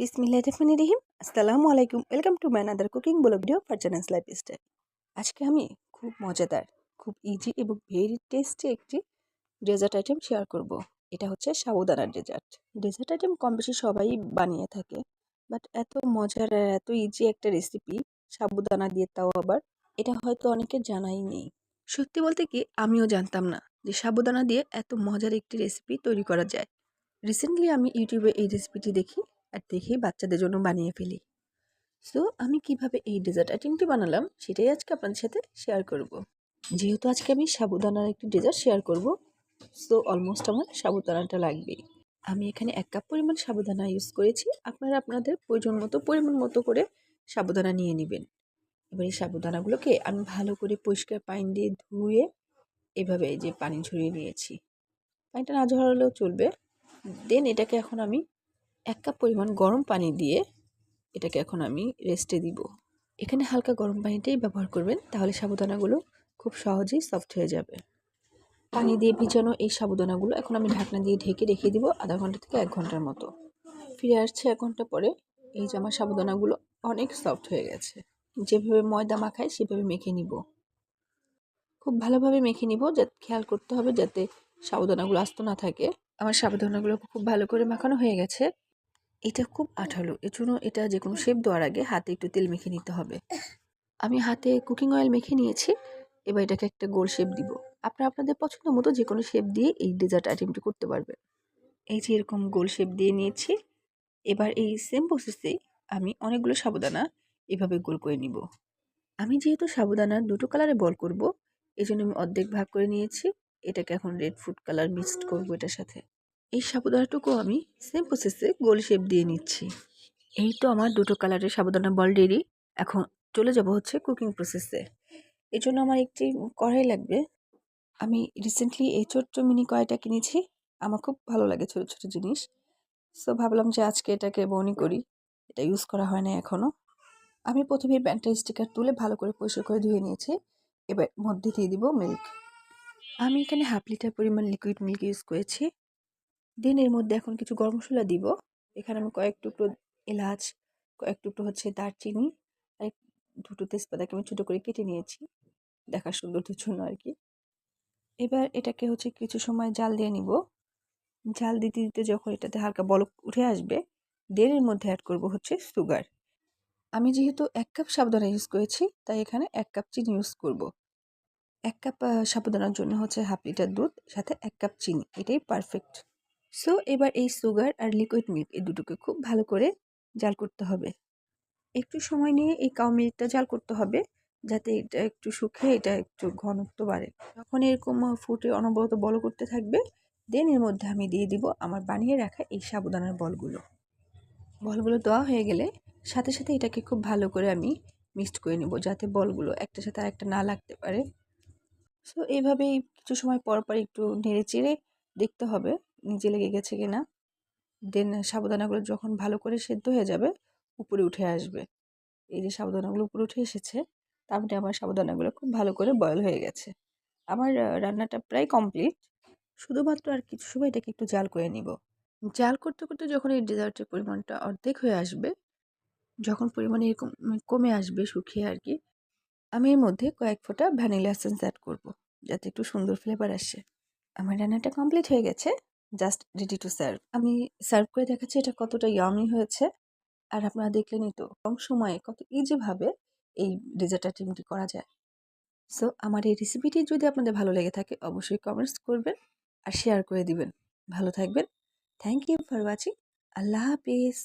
বিসমিল্লাহ রহমান রহিম। আসসালামু আলাইকুম। Welcome to man other cooking বলো ভিডিও ফর লাইফ স্টাইল আজকে আমি খুব মজাদার, খুব ইজি এবং ভেরি টেস্টি একটি ডেজার্ট আইটেম শেয়ার করব। এটা হচ্ছে সাবুদানার ডেজার্ট ডেজার্ট আইটেম কম বেশি সবাই বানিয়ে থাকে বাট এত মজার এত ইজি একটা রেসিপি সাবুদানা দিয়ে তাও আবার, এটা হয়তো অনেকের জানাই নেই। সত্যি বলতে কি, আমিও জানতাম না যে সাবুদানা দিয়ে এত মজার একটি রেসিপি তৈরি করা যায়। রিসেন্টলি আমি ইউটিউবে এই রেসিপিটি দেখি আর দেখেই বাচ্চাদের জন্য বানিয়ে ফেলি। সো আমি কীভাবে এই ডেজার্ট আইটেমটি বানালাম সেটাই আজকে আপনাদের সাথে শেয়ার করব। যেহেতু আজকে আমি সাবুদানার একটি ডেজার্ট শেয়ার করব সো অলমোস্ট আমার সাবুদানাটা লাগবেই। আমি এখানে এক কাপ পরিমাণ সাবুদানা ইউজ করেছি, আপনারা আপনাদের প্রয়োজন মতো, পরিমাণ মতো করে সাবুদানা নিয়ে নেবেন। এবার এই সাবুদানাগুলোকে আমি ভালো করে পরিষ্কার পানি দিয়ে ধুয়ে এভাবে যে পানি ঝরিয়ে নিয়েছি। পানিটা না ঝরালেও চলবে। দেন এটাকে এখন আমি এক কাপ পরিমাণ গরম পানি দিয়ে এটাকে এখন আমি রেস্টে দিব। এখানে হালকা গরম পানিটাই ব্যবহার করবেন, তাহলে সাবুদানাগুলো খুব সহজেই সফট হয়ে যাবে। পানি দিয়ে ভিজানো এই সাবুদানাগুলো এখন আমি ঢাকনা দিয়ে ঢেকে রেখে দিব আধা ঘণ্টা থেকে এক ঘণ্টার মতো। ফিরে আসছে এক ঘণ্টা পরে, এই যে আমার সাবুদানাগুলো অনেক সফট হয়ে গেছে। যেভাবে ময়দা মাখায় সেভাবে মেখে নিব। খুব ভালোভাবে মেখে নিব যাতে খেয়াল করতে হবে যাতে সাবুদানাগুলো আস্ত না থাকে। আমার সাবুদানাগুলো খুব ভালো করে মাখানো হয়ে গেছে। এটা খুব আঠালো। এজন্য এটা যে কোনো শেপ দেওয়ার আগে হাতে একটু তেল মেখে নিতে হবে। আমি হাতে কুকিং অয়েল মেখে নিয়েছি। এবার এটাকে একটা গোল শেপ দিব। আপনারা আপনাদের পছন্দ মতো যে কোনো শেপ দিয়ে এই ডেজার্ট আইটেমটি করতে পারবেন। এই যে এরকম গোল শেপ দিয়ে নিয়েছি। এবার এই সেম প্রসেসেই আমি অনেকগুলো সাবুদানা এভাবে গোল করে নিব। আমি যেহেতু সাবুদানা দুটো কালারে বল করব এই জন্য আমি অর্ধেক ভাগ করে নিয়েছি। এটাকে এখন রেড ফুড কালার মিক্সড করব এটার সাথে। এই সাবুদানাটুকু আমি সেম প্রসেসে গোল শেপ দিয়ে নিচ্ছি। এই তো আমার দুটো কালারের সাবুদানা বল রেডি এখন চলে যাব হচ্ছে কুকিং প্রসেসে এই জন্য আমার একটি কড়াই লাগবে। আমি রিসেন্টলি এই ছোট্ট মিনি কড়াইটা কিনেছি। আমার খুব ভালো লাগে ছোটো ছোটো জিনিস। সো ভাবলাম যে আজকে এটাকে বনি করি। এটা ইউজ করা হয় না এখনও আমি প্রথমে প্যান্টের স্টিকার তুলে ভালো করে পরিষ্কার করে ধুয়ে নিয়েছি। এবার মধ্যে দিয়ে দিব মিল্ক আমি এখানে হাফ লিটার পরিমাণ লিকুইড মিল্ক ইউজ করেছি। দেন এর মধ্যে এখন কিছু গরম মশলা দিব। এখানে আমি কয়েক টুকরো এলাচ, কয়েক টুকরো হচ্ছে দারচিনি, আর দুটো তেজপাতাকে আমি ছোটো করে কেটে নিয়েছি। দেখার সৌন্দর্যের জন্য আর কি। এবার এটাকে হচ্ছে কিছু সময় জাল দিয়ে নিব। জাল দিতে দিতে যখন এটাতে হালকা বলক উঠে আসবে দেন এর মধ্যে অ্যাড করব হচ্ছে সুগার আমি যেহেতু এক কাপ সাবধানে ইউজ করেছি, তাই এখানে এক কাপ চিনি ইউজ করব। এক কাপ সাবধানার জন্য হচ্ছে হাফ লিটার দুধ, সাথে এক কাপ চিনি। এটাই পারফেক্ট সো এবার এই সুগার আর লিকুইড মিল্ক এই দুটোকে খুব ভালো করে জাল করতে হবে। একটু সময় নিয়ে এই কাউ মিল্কটা জাল করতে হবে, যাতে এটা একটু শুকিয়ে এটা একটু ঘনত্ব বাড়ে। যখন এরকম ফুটে অনবরত বল করতে থাকবে দেন এর মধ্যে আমি দিয়ে দিব আমার বানিয়ে রাখা এই সাবুদানার বলগুলো। বলগুলো দেওয়া হয়ে গেলে সাথে সাথে এটাকে খুব ভালো করে আমি মিক্সড করে নেব, যাতে বলগুলো একটার সাথে আরেকটা না লাগতে পারে। সো এইভাবেই কিছু সময় পর পর একটু নেড়ে চেড়ে দেখতে হবে। নিচে লেগে গেছে কি না দেন সাবুদানাগুলো যখন ভালো করে সেদ্ধ হয়ে যাবে, উপরে উঠে আসবে। এই যে সাবুদানাগুলো উপরে উঠে এসেছে তার মানে আমার সাবুদানাগুলো খুব ভালো করে বয়ল হয়ে গেছে। আমার রান্নাটা প্রায় কমপ্লিট শুধুমাত্র আর কিছু সময় এটাকে একটু জাল করে নিব। জাল করতে করতে যখন এই ডেজার্টের পরিমাণটা অর্ধেক হয়ে আসবে, যখন পরিমাণে এরকম কমে আসবে, শুকিয়ে আর কি, আমি এর মধ্যে কয়েক ফোঁটা ভ্যানিলা এসেন্স অ্যাড করব, যাতে একটু সুন্দর ফ্লেভার আসে। আমার রান্নাটা কমপ্লিট হয়ে গেছে। জাস্ট রেডি টু সার্ভ আমি সার্ভ করে দেখাচ্ছি এটা কতটা ইয়ামি হয়েছে। আর আপনারা দেখলেনই তো, কম সময়ে কত ইজিভাবে এই ডেজার্ট আইটেমটি করা যায়। সো আমার এই রেসিপিটি যদি আপনাদের ভালো লেগে থাকে, অবশ্যই কমেন্টস করবেন আর শেয়ার করে দিবেন। ভালো থাকবেন। Thank you for watching Allah Hafiz.